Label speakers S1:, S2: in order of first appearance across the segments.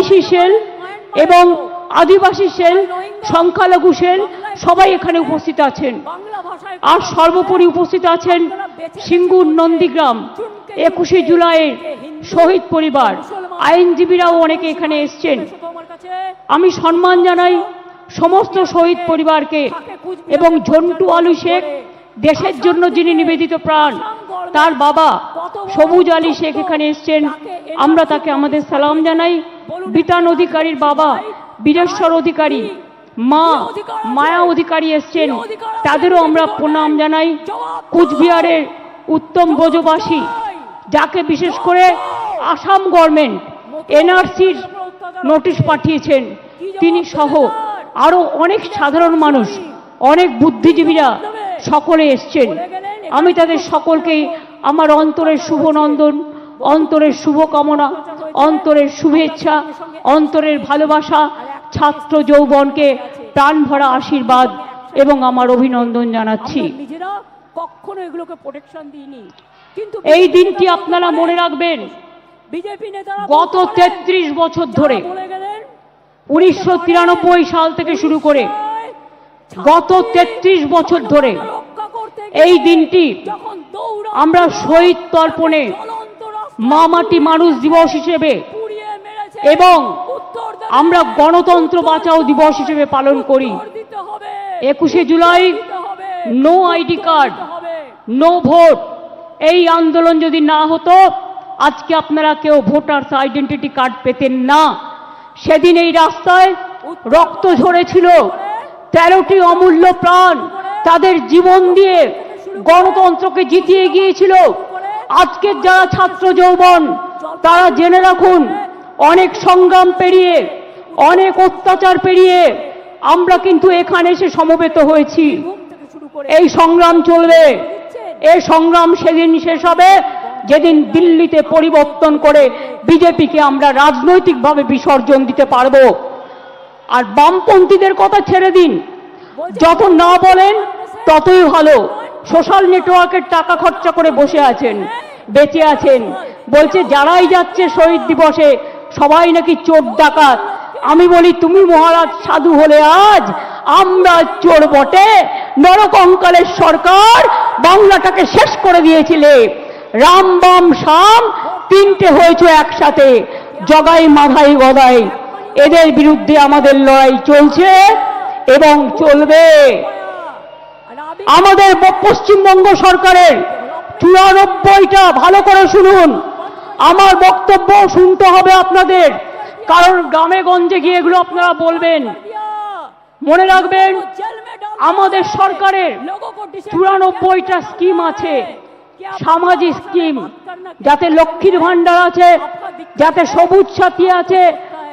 S1: OBC sell এবং আদিবাসী sell, সংখ্যালঘু sell সবাই এখানে উপস্থিত আছেন। আর সর্বোপরি উপস্থিত আছেন সিঙ্গুর নন্দীগ্রাম, একুশে জুলাইয়ের শহীদ পরিবার। আইনজীবীরাও অনেকে এখানে এসছেন। আমি সম্মান জানাই সমস্ত শহীদ পরিবারকে এবং ঝন্টু আলু শেখ, দেশের জন্য যিনি নিবেদিত প্রাণ তার বাবা সবুজ আলী শেখ এখানে এসছেন। আমরা তাকে আমাদের সালাম জানাই। বিতান অধিকারীর বাবা বীরেশ্বর অধিকারী। মা মায়া অধিকারী এসছেন। তাদেরও আমরা প্রণাম জানাই। কুচবিহারের উত্তম ব্রজবাসী যাকে বিশেষ করে আসাম গভর্নমেন্ট এনআরসির নোটিশ পাঠিয়েছেন। তিনি সহ আরও অনেক সাধারণ মানুষ অনেক বুদ্ধিজীবীরা সকলে এসছেন। আমি তাদের সকলকেই আমার অন্তরের শুভ নন্দন অন্তরের শুভকামনা অন্তরের শুভেচ্ছা অন্তরের ভালোবাসা ছাত্র যৌবনকে প্রাণ ভরা আশীর্বাদ এবং আমার অভিনন্দন জানাচ্ছি।
S2: কখনো এগুলোকে প্রোটেকশন দিইনি। কিন্তু
S1: এই দিনটি আপনারা মনে রাখবেন।
S2: বিজেপি নেতারা
S1: গত
S2: বলতে পারেন,
S1: তেত্রিশ বছর ধরে উনিশশো তিরানব্বই সাল থেকে শুরু করে গত তেত্রিশ বছর ধরে এই দিনটি আমরা শহীদ তর্পণে মা মাটি মানুষ দিবস হিসেবে এবং আমরা গণতন্ত্র বাঁচাও দিবস হিসেবে পালন করি। একুশে July no
S2: ID card
S1: no vote. এই আন্দোলন যদি না হতো আজকে আপনারা কেউ ভোটার্স আইডেন্টিটি কার্ড পেতেন না। সেদিন এই রাস্তায় রক্ত ঝরেছিল। তেরোটি অমূল্য প্রাণ। তাদের জীবন দিয়ে গণতন্ত্রকে জিতিয়ে গিয়েছিল। আজকের যারা ছাত্র যৌবন, তারা জেনে রাখুন, অনেক সংগ্রাম পেরিয়ে, অনেক অত্যাচার পেরিয়ে আমরা কিন্তু এখানে এসে সমবেত হয়েছি। এই সংগ্রাম চলবে। এই সংগ্রাম সেদিন শেষ হবে। যেদিন দিল্লিতে পরিবর্তন করে বিজেপিকে আমরা রাজনৈতিকভাবে বিসর্জন দিতে পারব। আর বামপন্থীদের কথা ছেড়ে দিন। যত না বলেন, ততই ভালো। সোশ্যাল নেটওয়ার্কের টাকা খরচা করে বসে আছেন, বেঁচে আছেন। বলছে, যারাই যাচ্ছে শহীদ দিবসে, সবাই নাকি চোর ডাকাত। আমি বলি, তুমি মহারাজ সাধু হলে আজ আমরা চোর বটে। নরকঙ্কালের সরকার বাংলাটাকে শেষ করে দিয়েছিলে। রাম বাম শাম তিনটে হয়েছে একসাথে। জগাই মাধাই গদাই। এদের বিরুদ্ধে আমাদের লড়াই চলছে। এবং চলবে। আমাদের পশ্চিমবঙ্গ সরকারের চুরানব্বইটা ভালো করে শুনুন। আমার বক্তব্য শুনতে হবে আপনাদের। কারণ গ্রামে গঞ্জে গিয়ে এগুলো আপনারা বলবেন। মনে রাখবেন, আমাদের সরকারের চুরানব্বইটা স্কিম আছে। সামাজিক স্কিম। যাতে লক্ষ্মীর ভাণ্ডার আছে, যাতে সবুজ সাথী আছে,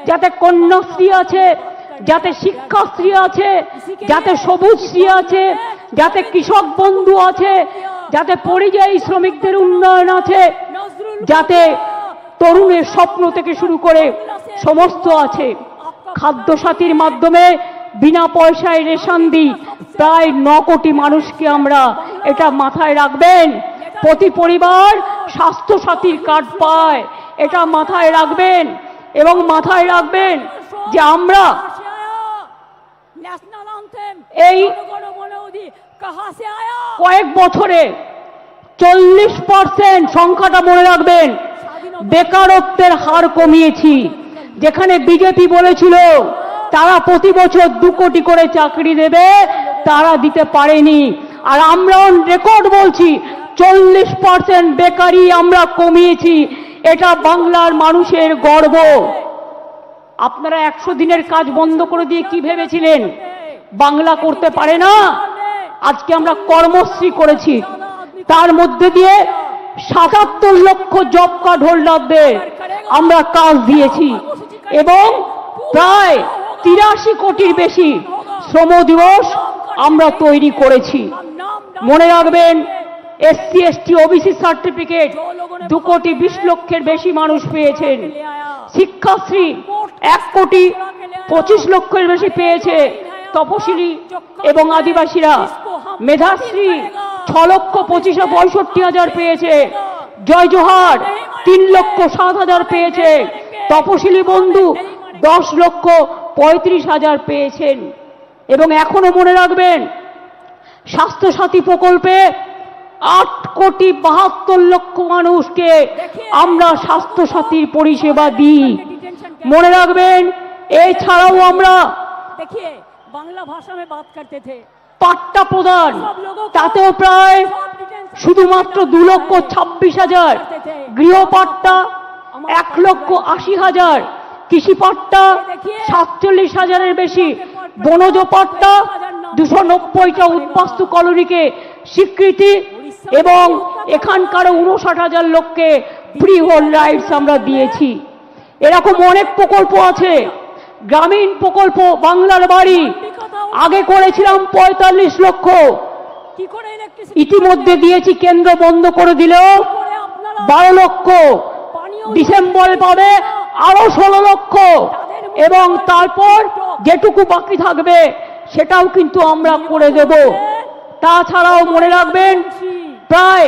S1: যাতে কন্যাশ্রী আছে যাতে শিক্ষাশ্রী আছে, যাতে সবুজশ্রী আছে, যাতে কৃষক বন্ধু আছে, যাতে পরিযায়ী শ্রমিকদের উন্নয়ন আছে, যাতে তরুণের স্বপ্ন থেকে শুরু করে সমস্ত আছে। খাদ্য সাথীর মাধ্যমে বিনা পয়সায় রেশন দিই, প্রায় ন কোটি মানুষকে আমরা এটা মাথায় রাখবেন। প্রতি পরিবার স্বাস্থ্য সাথীর কার্ড পায়, এটা মাথায় রাখবেন এবং মাথায় রাখবেন যে আমরা এই কয়েক বছরে চল্লিশ পার্সেন্ট সংখ্যাটা মনে রাখবেন, বেকারত্বের হার কমিয়েছি। যেখানে বিজেপি বলেছিল, তারা প্রতি বছর দু কোটি করে চাকরি দেবে, তারা দিতে পারেনি। আর আমরা রেকর্ড বলছি, চল্লিশ পার্সেন্ট বেকারি আমরা কমিয়েছি। এটা বাংলার মানুষের গর্ব। আপনারা একশো দিনের কাজ বন্ধ করে দিয়ে কি ভেবেছিলেন? বাংলা করতে পারে না। আজকে আমরা কর্মশ্রী করেছি। তার মধ্যে দিয়ে সাতাত্তর লক্ষ জব কার্ড হোল্ডারদের আমরা কাজ দিয়েছি। এবং প্রায় তিরাশি কোটির বেশি শ্রম দিবস আমরা তৈরি করেছি। মনে রাখবেন, এসসি, এসটি, ওবিসি সার্টিফিকেট দু কোটি বিশ লক্ষের বেশি মানুষ পেয়েছেন। শিক্ষাশ্রী এক কোটি পঁচিশ লক্ষের বেশি পেয়েছে। তপশিলি এবং আদিবাসীরা মেধাশ্রী ছ লক্ষ পঁচিশে পঁয়ষট্টি হাজার পেয়েছে। জয় জোহার, তিন লক্ষ সাত হাজার পেয়েছে। তপশিলি বন্ধু দশ লক্ষ পঁয়ত্রিশ হাজার পেয়েছেন। এবং এখনও মনে রাখবেন, স্বাস্থ্যসাথী প্রকল্পে আট কোটি বাহাত্তর লক্ষ মানুষকে আমরা স্বাস্থ্যসাথীর পরিষেবা দিই। মনে রাখবেন, এছাড়াও আমরা
S2: देखिए बांग्ला भाषा में बात करते थे
S1: পাট্টা প্রদান তাতেও প্রায় শুধুমাত্র দু লক্ষ ছাব্বিশ হাজার গৃহপাট্টা এক লক্ষ আশি হাজার কৃষি পাট্টা সাতচল্লিশ হাজারের বেশি বনজ পাট্টা দুশো নব্বইটা উদ্বাস্তু কলোনিকে স্বীকৃতি এবং এখানকার উনষাট হাজার লোককে ফ্রি হোল রাইটস আমরা দিয়েছি এরকম অনেক প্রকল্প আছে গ্রামীণ প্রকল্প বাংলার বাড়ি। আগে করেছিলাম পঁয়তাল্লিশ লক্ষ। ইতিমধ্যে দিয়েছি কেন্দ্র বন্ধ করে দিলেও বারো লক্ষ। ডিসেম্বরে পাবে আরও ষোলো লক্ষ। এবং তারপর যেটুকু বাকি থাকবে সেটাও কিন্তু আমরা করে দেব। তাছাড়াও মনে রাখবেন, প্রায়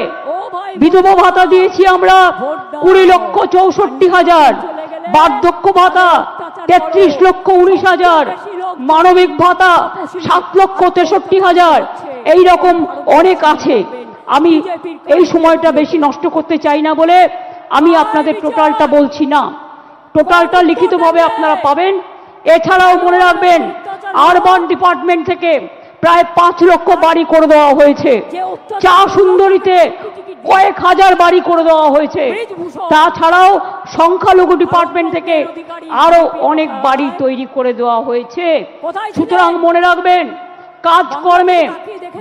S1: বিধবা ভাতা দিয়েছি আমরা কুড়ি লক্ষ চৌষট্টি হাজার। বার্ধক্য ভাতা তেত্রিশ লক্ষ উনিশ হাজার, মানবিক ভাতা সাত লক্ষ তেষট্টি হাজার। এই রকম অনেক আছে। আমি এই সময়টা বেশি নষ্ট করতে চাই না বলে আমি আপনাদের টোটালটা বলছি না। টোটালটা লিখিতভাবে আপনারা পাবেন। এছাড়াও মনে রাখবেন, আরবান ডিপার্টমেন্ট থেকে প্রায় পাঁচ লক্ষ বাড়ি করে দেওয়া হয়েছে। চা সুন্দরীতে কয়েক হাজার বাড়ি করে দেওয়া হয়েছে। তাছাড়াও সংখ্যালঘু ডিপার্টমেন্ট থেকে আরও অনেক বাড়ি তৈরি করে দেওয়া হয়েছে। সুতরাং মনে রাখবেন কাজকর্মে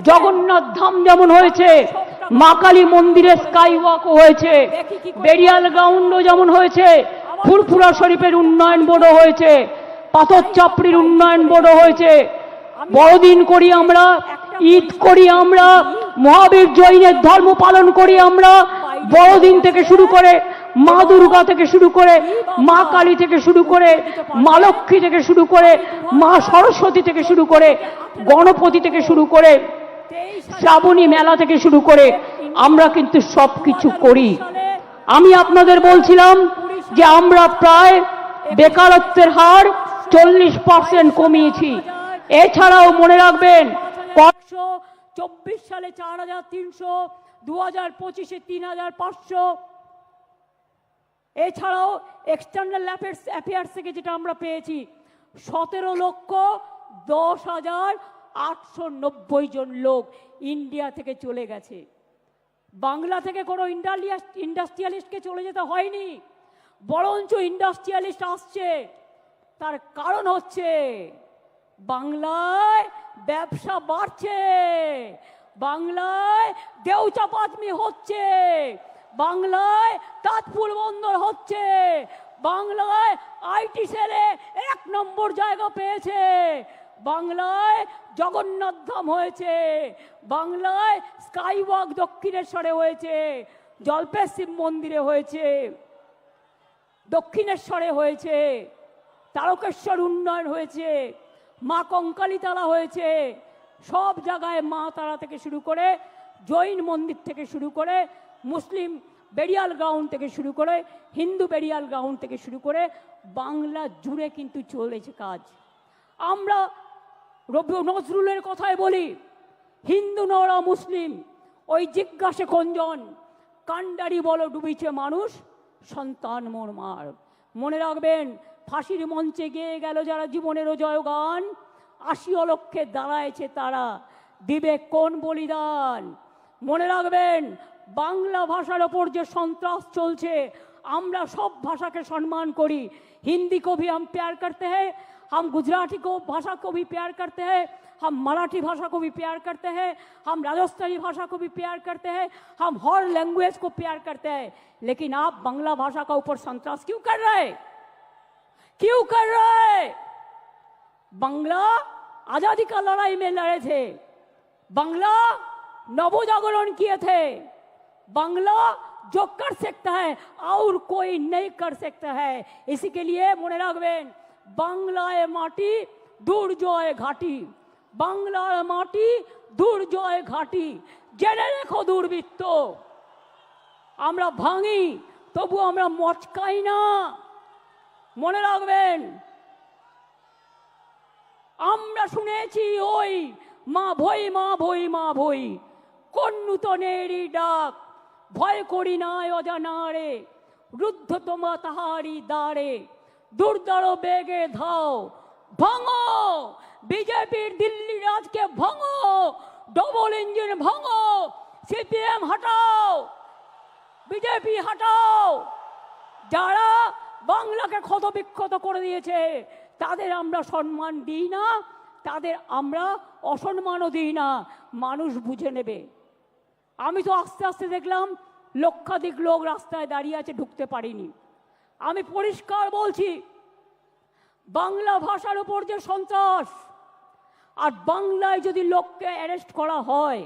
S1: জগন্নাথ ধাম যেমন হয়েছে মা কালী মন্দিরে স্কাই ওয়াক হয়েছে বেরিয়াল গ্রাউন্ডও যেমন হয়েছে ফুরফুরা শরীফের উন্নয়ন বোর্ডও হয়েছে পাথর চাপড়ির উন্নয়ন বোর্ডও হয়েছে বড়দিন করি আমরা ঈদ করি আমরা মহাবীর জৈনের ধর্ম পালন করি আমরা বড়দিন থেকে শুরু করে মা দুর্গা থেকে শুরু করে মা কালী থেকে শুরু করে মা লক্ষ্মী থেকে শুরু করে মা সরস্বতী থেকে শুরু করে গণপতি থেকে শুরু করে শ্রাবণী মেলা থেকে শুরু করে আমরা কিন্তু সব কিছু করি। আমি আপনাদের বলছিলাম যে আমরা প্রায় বেকারত্বের হার চল্লিশ পার্সেন্ট কমিয়েছি। এছাড়াও মনে রাখবেন,
S2: পাঁচশো চব্বিশ সালে চার হাজার তিনশো, দু হাজার পঁচিশে তিন হাজার পাঁচশো। এছাড়াও এক্সটার্নাল অ্যাফেয়ার্স থেকে যেটা আমরা পেয়েছি, সতেরো লক্ষ দশ হাজার আটশো নব্বই জন লোক ইন্ডিয়া থেকে চলে গেছে। বাংলা থেকে কোনো ইন্ডালিয়াস ইন্ডাস্ট্রিয়ালিস্টকে চলে যেতে হয়নি। বরঞ্চ ইন্ডাস্ট্রিয়ালিস্ট আসছে। তার কারণ হচ্ছে বাংলায় ব্যবসা বাড়ছে, বাংলায় দেউচা পাতমি হচ্ছে, বাংলায় তাঁতপুর বন্দর হচ্ছে, বাংলায় আইটি সেলে এক নম্বর জায়গা পেয়েছে, বাংলায় জগন্নাথ ধাম হয়েছে, বাংলায় স্কাইওয়াক দক্ষিণেশ্বরে হয়েছে, জল্পেশ শিব মন্দিরে হয়েছে, দক্ষিণেশ্বরে হয়েছে, তারকেশ্বর উন্নয়ন হয়েছে মা কঙ্কালী তারা হয়েছে। সব জায়গায় মা তারা থেকে শুরু করে, জৈন মন্দির থেকে শুরু করে, মুসলিম বেরিয়াল গ্রাউন্ড থেকে শুরু করে, হিন্দু বেরিয়াল গ্রাউন্ড থেকে শুরু করে, বাংলা জুড়ে কিন্তু চলেছে কাজ। আমরা রবি নজরুলের কথায় বলি, হিন্দু নরা মুসলিম, ওই জিজ্ঞাসে কঞ্জন কান্ডারি বলো ডুবিছে মানুষ, সন্তান মোর মার। মনে রাখবেন ফাঁসির মঞ্চে গিয়ে গেল যারা জীবনেরও জয়গান আশি অলক্ষে দাঁড়ায়ছে তারা দিবে কোন বলিদান মনে রাখবেন বাংলা ভাষার ওপর যে সন্ত্রাস চলছে আমরা সব ভাষাকে সম্মান করি हिंदी को भी हम प्यार करते हैं हम गुजराती को भाषा को भी प्यार करते हैं हम मराठी भाषा को भी प्यार करते हैं हम राजस्थानी भाषा को भी प्यार करते हैं हम हर लैंग्वेज को प्यार करते हैं लेकिन आप बांग्ला भाषा का ऊपर संतरास क्यों कर रहे हैं क्यों कर रहे हैं बांग्ला आजादी का लड़ाई में लड़े थे बांग्ला नवोजागरण किए थे बांग्ला जो कर सकता है और कोई नहीं कर सकता है इसी के लिए মনে রাখবেন বাংলায় মাটি দুর্জয় ঘাটি বাংলার মাটি দুর্জয় ঘাটি জেনে রেখো দুর্বৃত্ত আমরা ভাঙি তবু আমরা মচকাই না মনে রাখবেন, আমরা শুনেছি ওই মা ভই মা ভই মা ভই কোন নূতনেরই ডাক, ভয় করি নাই অজানারে রুদ্ধ তোমা তাহারি দাঁড়ে দুর্দর বেগে ধাও, ভাঙো, বিজেপির দিল্লি রাজকে ভাঙো, ডবল ইঞ্জিন ভাঙো, সিপিএম হটাও, বিজেপি হটাও, যারা বাংলাকে ক্ষত বিক্ষত করে দিয়েছে। তাদের আমরা সম্মান দিই না, তাদের আমরা অসম্মানও দিই না, মানুষ বুঝে নেবে। আমি তো আস্তে আস্তে দেখলাম, লক্ষাধিক লোক রাস্তায় দাঁড়িয়ে আছে, ঢুকতে পারিনি। আমি পরিষ্কার বলছি, বাংলা ভাষার উপর যে সন্ত্রাস, আর বাংলায় যদি লোককে অ্যারেস্ট করা হয়,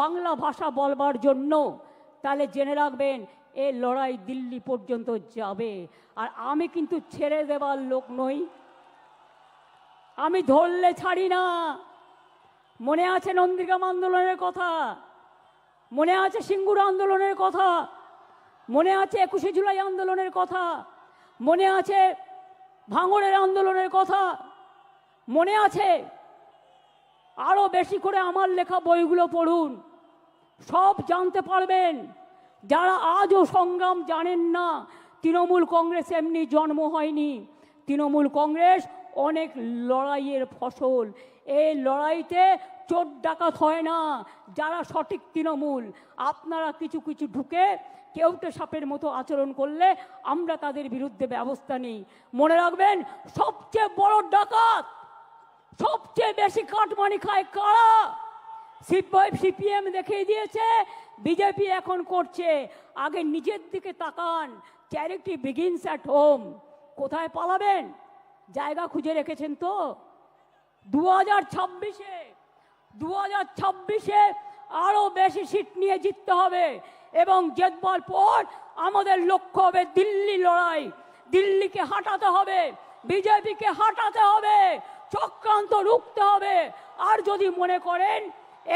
S2: বাংলা ভাষা বলবার জন্য, তাহলে জেনে রাখবেন এ লড়াই দিল্লি পর্যন্ত যাবে। আর আমি কিন্তু ছেড়ে দেবার লোক নই। আমি ধরলে ছাড়ি না। মনে আছে নন্দীগ্রাম আন্দোলনের কথা? মনে আছে সিঙ্গুর আন্দোলনের কথা? মনে আছে একুশে জুলাই আন্দোলনের কথা? মনে আছে ভাঙড়ের আন্দোলনের কথা? মনে আছে? আরও বেশি করে আমার লেখা বইগুলো পড়ুন। সব জানতে পারবেন। যারা আজও সংগ্রাম জানেন না, তৃণমূল কংগ্রেস এমনি জন্ম হয়নি। তৃণমূল কংগ্রেস অনেক লড়াইয়ের ফসল। এই লড়াইতে চোর ডাকাত হয় না, যারা সঠিক তৃণমূল। আপনারা কিছু কিছু ঢুকে কেউটে সাপের মতো আচরণ করলে আমরা তাদের বিরুদ্ধে ব্যবস্থা নিই। মনে রাখবেন, সবচেয়ে বড় ডাকাত, সবচেয়ে বেশি কাটমানি খায় কারা? সিপিআই, সিপিএম দেখিয়ে দিয়েছে, বিজেপি এখন করছে। আগে নিজের দিকে তাকান চ্যারিটি বিগিনস অ্যাট হোম কোথায় পালাবেন? জায়গা খুঁজে রেখেছেন তো? দু হাজার ছাব্বিশে দু হাজার ছাব্বিশে আরও বেশি সিট নিয়ে জিততে হবে। এবং জেতবার পর আমাদের লক্ষ্য হবে দিল্লি লড়াই। দিল্লিকে হাঁটাতে হবে, বিজেপিকে হাঁটাতে হবে, চক্রান্ত রুখতে হবে। আর যদি মনে করেন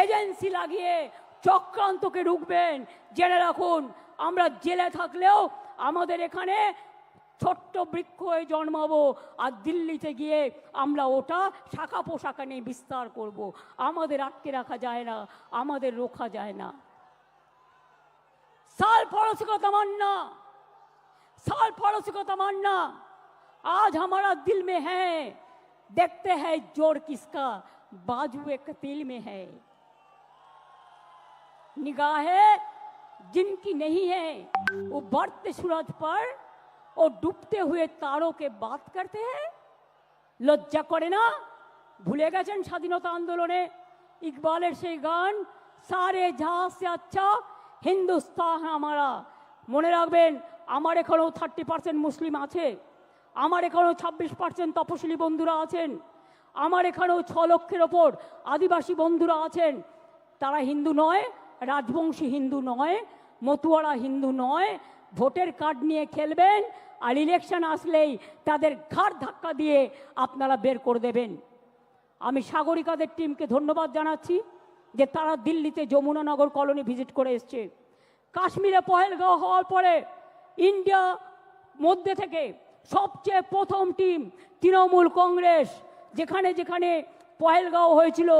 S2: এজেন্সি লাগিয়ে চক্রান্তকে রুখবেন জেনে রাখুন আমরা জেলে থাকলেও আমাদের এখানে ছোট্ট বৃক্ষ হয়ে জন্মাবো আর দিল্লিতে গিয়ে আমরা ওটা শাখা পোশাকা নিয়ে বিস্তার করব। আমাদের আটকে রাখা যায় না আমাদের রোখা যায় না साल पड़ोसी को तमन्ना साल पड़ोसी को तमन्ना आज हमारा दिल में है देखते हैं जोर किसका बाजू एक तिल में है निगाहें जिनकी नहीं है वो बढ़ते सूरज पर और डूबते हुए तारों के बात करते हैं লজ্জা করে না ভুলে গেছেন স্বাধীনতা আন্দোলনে ইকবালের সেই গান সারে জাহাজ সে আচ্ছা হিন্দুস্তান আমারা মনে রাখবেন আমার এখানেও থার্টি পার্সেন্ট মুসলিম আছে আমার এখানেও ছাব্বিশ পার্সেন্ট তপশিলি বন্ধুরা আছেন আমার এখানেও ছ লক্ষের ওপর আদিবাসী বন্ধুরা আছেন তারা হিন্দু নয় রাজবংশী হিন্দু নয়, মতুয়ারা হিন্দু নয়, ভোটের কার্ড নিয়ে খেলবেন, আর ইলেকশন আসলেই তাদের ঘাড় ধাক্কা দিয়ে আপনারা বের করে দেবেন। আমি সাগরিকাদের টিমকে ধন্যবাদ জানাচ্ছি যে তারা দিল্লিতে যমুনানগর কলোনি ভিজিট করে এসছে। কাশ্মীরে পহেলগাঁও হওয়ার পরে ইন্ডিয়া মধ্যে থেকে সবচেয়ে প্রথম টিম তৃণমূল কংগ্রেস, যেখানে যেখানে পহেলগাঁও হয়েছিল,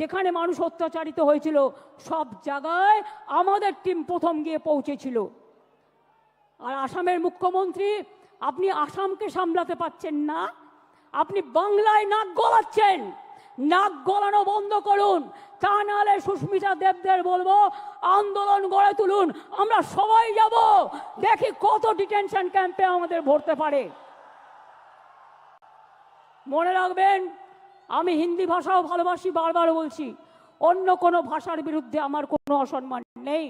S2: যেখানে মানুষ অত্যাচারিত হয়েছিল, সব জায়গায় আমাদের টিম প্রথম গিয়ে পৌঁছেছিল। আর আসামের মুখ্যমন্ত্রী, আপনি আসামকে সামলাতে পাচ্ছেন না, আপনি বাংলায় নাক গলাচ্ছেন, নাক গলানো বন্ধ করুন, তা নাহলে সুস্মিতা দেবদের বলব, আন্দোলন গড়ে তুলুন, আমরা সবাই যাব, দেখি কত ডিটেনশন ক্যাম্পে আমাদের ভরতে পারে। মনে রাখবেন আমি হিন্দি ভাষাও ভালোবাসি, বারবার বলছি, অন্য কোনো ভাষার বিরুদ্ধে আমার কোনো অসম্মান নেই।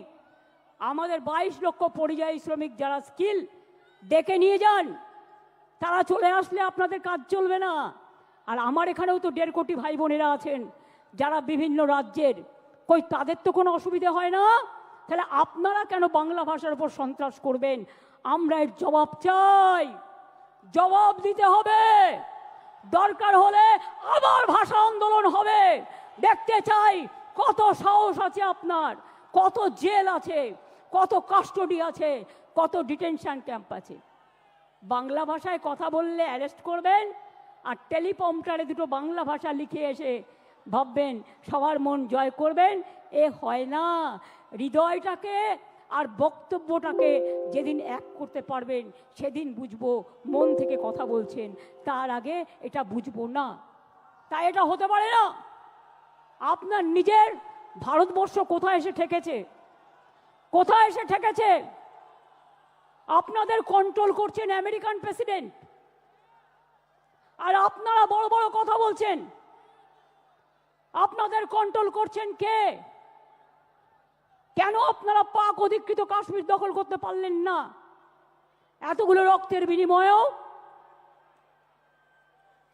S2: আমাদের বাইশ লক্ষ পরিযায়ী শ্রমিক যারা স্কিল ডেকে নিয়ে যান, তারা চলে আসলে আপনাদের কাজ চলবে না। আর আমার এখানেও তো দেড় কোটি ভাই বোনেরা আছেন, যারা বিভিন্ন রাজ্যের, কই তাদের তো কোনো অসুবিধা হয় না? তাহলে আপনারা কেন বাংলা ভাষার উপর সন্ত্রাস করবেন? আমরা এর জবাব চাই। জবাব দিতে হবে। দরকার হলে আবার ভাষা আন্দোলন হবে। দেখতে চাই কত সাহস আছে আপনার, কত জেল আছে, কত কাস্টডি আছে, কত ডিটেনশন ক্যাম্প আছে। বাংলা ভাষায় কথা বললে অ্যারেস্ট করবেন আর টেলিপম্পটারে দুটো বাংলা ভাষা লিখে এসে ভাববেন সবার মন জয় করবেন, এ হয় না। হৃদয়টাকে আর বক্তব্যটাকে যেদিন এক করতে পারবেন, সেদিন বুঝব, মন থেকে কথা বলছেন। তার আগে এটা বুঝব না। তাই এটা হতে পারে না। আপনার নিজের ভারতবর্ষ কোথায় এসে ঠেকেছে? কোথায় এসে ঠেকেছে? আপনাদের কন্ট্রোল করছেন আমেরিকান প্রেসিডেন্ট আর আপনারা বড় বড় কথা বলছেন। আপনাদের কন্ট্রোল করছেন কে? কেন আপনারা পাক অধিকৃত কাশ্মীর দখল করতে পারলেন না? এতগুলো রক্তের বিনিময়েও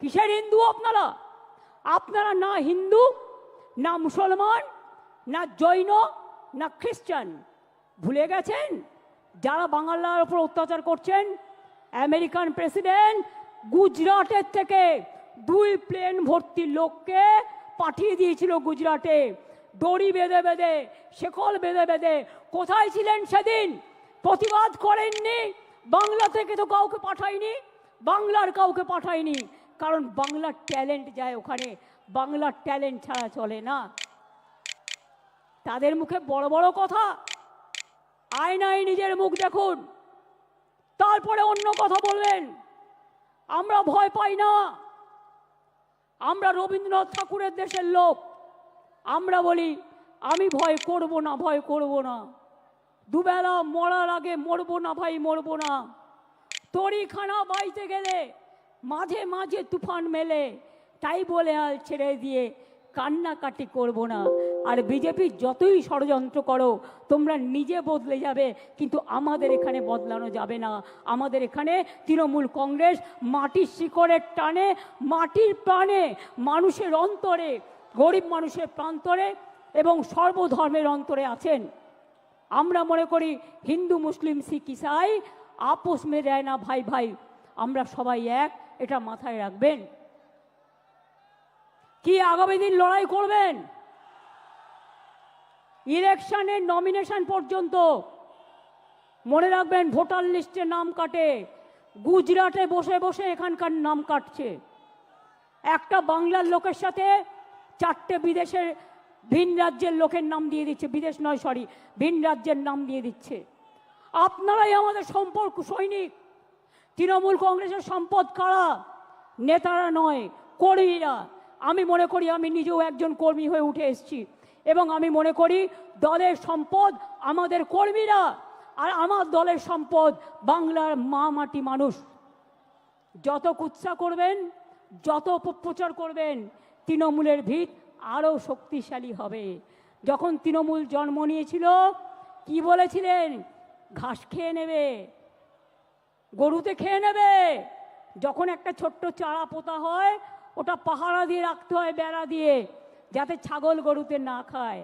S2: কিসের হিন্দু আপনারা? আপনারা না হিন্দু, না মুসলমান, না জৈন, না খ্রিস্টান। ভুলে গেছেন? যারা বাংলার ওপর অত্যাচার করছেন, আমেরিকান প্রেসিডেন্ট গুজরাটের থেকে দুই প্লেন ভর্তি লোককে পাঠিয়ে দিয়েছিল গুজরাটে। দড়ি বেঁধে বেঁধে, শেকল বেঁধে বেঁধে, কোথায় ছিলেন সেদিন? প্রতিবাদ করেননি? বাংলা থেকে তো কাউকে পাঠায়নি? বাংলার কাউকে পাঠায়নি? কারণ বাংলার ট্যালেন্ট যায় ওখানে। বাংলার ট্যালেন্ট ছাড়া চলে না। তাদের মুখে বড় বড় কথা। আয়নায় নিজের মুখ দেখুন। তারপরে অন্য কথা বললেন। আমরা ভয় পাই না। আমরা রবীন্দ্রনাথ ঠাকুরের দেশের লোক। আমরা বলি, আমি ভয় করব না, ভয় করব না। দুবেলা মরার আগে মরবো না ভাই, মরবো না। তরিখানা বাইতে গেলে মাঝে মাঝে তুফান মেলে, তাই বলে আল ছেড়ে দিয়ে কান্নাকাটি করব না। আর বিজেপি যতই ষড়যন্ত্র করো, তোমরা নিজে বদলে যাবে, কিন্তু আমাদের এখানে বদলানো যাবে না। আমাদের এখানে তৃণমূল কংগ্রেস মাটির শিকড়ের টানে, মাটির প্রাণে, মানুষের অন্তরে গরিব মানুষের প্রান্তরে এবং সর্বধর্মের অন্তরে আছেন। আমরা মনে করি হিন্দু, মুসলিম, শিখ, ইসাই, আপোষ দেয় না, ভাই ভাই। আমরা সবাই এক, এটা মাথায় রাখবেন। কি আগামী দিন লড়াই করবেন? ইলেকশনের নমিনেশন পর্যন্ত মনে রাখবেন ভোটার লিস্টে নাম কাটে। গুজরাটে বসে বসে এখানকার নাম কাটছে। একটা বাংলার লোকের সাথে চারটে বিদেশের ভিন রাজ্যের লোকের নাম দিয়ে দিচ্ছে। বিদেশ নয় সরি ভিন রাজ্যের নাম দিয়ে দিচ্ছে। আপনারাই আমাদের সম্পর্ক সৈনিক। তৃণমূল কংগ্রেসের সম্পদ কারা? নেতারা নয়, কর্মীরা। আমি মনে করি আমি নিজেও একজন কর্মী হয়ে উঠে এসেছি। এবং আমি মনে করি দলের সম্পদ আমাদের কর্মীরা। আর আমার দলের সম্পদ বাংলার মা মাটি মানুষ। যত কুৎসা করবেন, যত অপপ্রচার করবেন তৃণমূলের ভিত আরও শক্তিশালী হবে। যখন তৃণমূল জন্ম নিয়েছিল, কি বলেছিলেন? ঘাস খেয়ে নেবে, গরুতে খেয়ে নেবে। যখন একটা ছোট্ট চারা পোতা হয়, ওটা পাহারা দিয়ে রাখতে হয় বেড়া দিয়ে, যাতে ছাগল গরুতে না খায়।